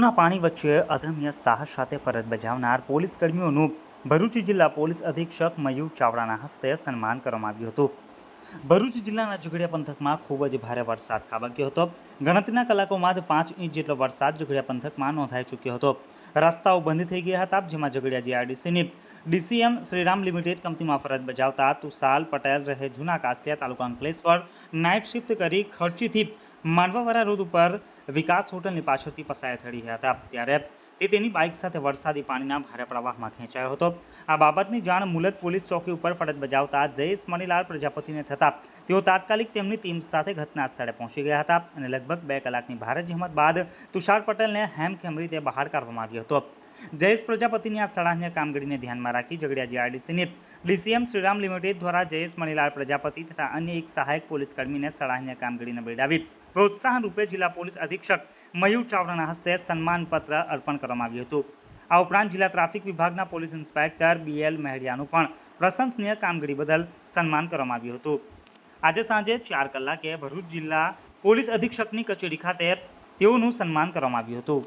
પૂરના પાણી વચ્ચે અદમ્ય સાહસ સાથે ફરજ બજાવનાર પોલીસ કર્મીઓનું ભરૂચ જિલ્લા પોલીસ અધિક્ષક મયુર ચાવડાના હસ્તે સન્માન કરવામાં આવ્યું હતું. ભરૂચ જિલ્લાના ઝઘડિયા પંથકમાં ખૂબ જ ભારે વરસાદ ખાબક્યો હતો. ગણતરીના કલાકોમાં જ પાંચ ઇંચ જેટલો વરસાદ ઝઘડિયા પંથકમાં નોંધાઈ ચૂક્યો હતો. રસ્તાઓ બંધ થઈ ગયા હતા, જેમાં ઝઘડિયા જીઆરડીસીની ડીસીએમ શ્રીરામ લિમિટેડ કંપનીમાં ફરજ બજાવતા તુષાલ પટેલ રહે જૂના કાસ્યા તાલુકા અંકલેશ્વર. નાઇટ શિફ્ટ કરી ખર્ચીથી માંડવાવાળા રોડ ઉપર વિકાસ હોટલની પાછળથી પસાર થઈ રહ્યા હતા. ત્યારે તે તેની બાઇક સાથે વરસાદી પાણીના ભારે પ્રવાહમાં ખેંચાયો હતો. આ બાબતની જાણ મુલત પોલીસ ચોકી ઉપર ફરજ બજાવતા જયેશ મણીલાલ પ્રજાપતિને થતા તેઓ તાત્કાલિક તેમની ટીમ સાથે ઘટના સ્થળે પહોંચી ગયા હતા અને લગભગ બે કલાકની ભારે જહેમત બાદ તુષાર પટેલને હેમખેમ રીતે બહાર કાઢવામાં આવ્યો હતો. જયેશ પ્રજાપતિની આ સરાહનીય કામગીરીને ધ્યાનમાં રાખી ઝઘડિયા જીઆરડીસીની ડીસીએમ શ્રીરામ લિમિટેડ દ્વારા જયેશ મણીલાલ પ્રજાપતિ તથા અન્ય એક સહાયક પોલીસ કર્મીને સરાહનીય કામગીરીને બિરદાવી પ્રોત્સાહન રૂપે જિલ્લા પોલીસ અધિક્ષક મયુર ચાવડાના હસ્તે સન્માનપત્ર અર્પણ કરવામાં આવ્યું હતું. આ ઉપરાંત જિલ્લા ટ્રાફિક વિભાગના પોલીસ ઇન્સ્પેક્ટર બીએલ મહેડિયાનું પણ પ્રશંસનીય કામગીરી બદલ સન્માન કરવામાં આવ્યું હતું. આજે સાંજે ચાર કલાકે ભરૂચ જિલ્લા પોલીસ અધિક્ષકની કચેરી ખાતે તેઓનું સન્માન કરવામાં આવ્યું હતું.